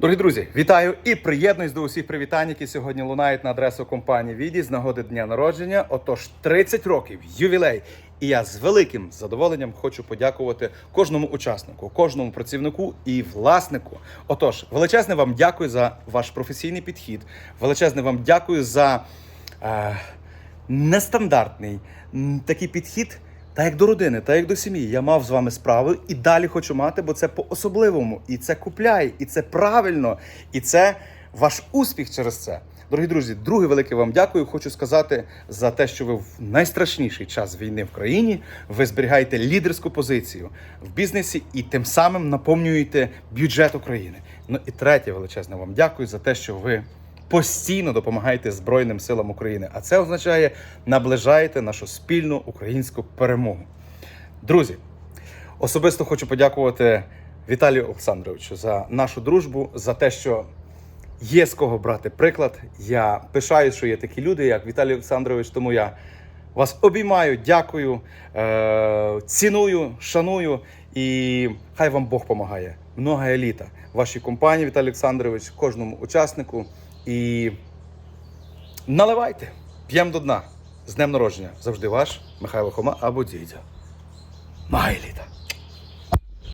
Дорогі друзі, вітаю і приєднуюсь до усіх привітань, які сьогодні лунають на адресу компанії Віді з нагоди дня народження. Отож, 30 років, ювілей. І я з великим задоволенням хочу подякувати кожному учаснику, кожному працівнику і власнику. Отож, величезне вам дякую за ваш професійний підхід. Величезне вам дякую за е, нестандартний такий підхід. Та як до родини, та як до сім'ї. Я мав з вами справи і далі хочу мати, бо це по-особливому. І це купляє, і це правильно, і це ваш успіх через це. Дорогі друзі, друге велике вам дякую. Хочу сказати за те, що ви в найстрашніший час війни в країні ви зберігаєте лідерську позицію в бізнесі і тим самим наповнюєте бюджет України. Ну і третє величезне вам дякую за те, що ви постійно допомагаєте Збройним силам України. А це означає наближаєте нашу спільну українську перемогу. Друзі, особисто хочу подякувати Віталію Олександровичу за нашу дружбу, за те, що є з кого брати приклад. Я пишаю, що є такі люди, як Віталій Олександрович, тому я вас обіймаю, дякую, е- ціную, шаную і хай вам Бог помагає. Много еліта вашій компанії, Віталій Олександрович, кожному учаснику. І наливайте, п'ємо до дна. З днем народження. Завжди ваш Михайло Хома або дідя. Мага еліта.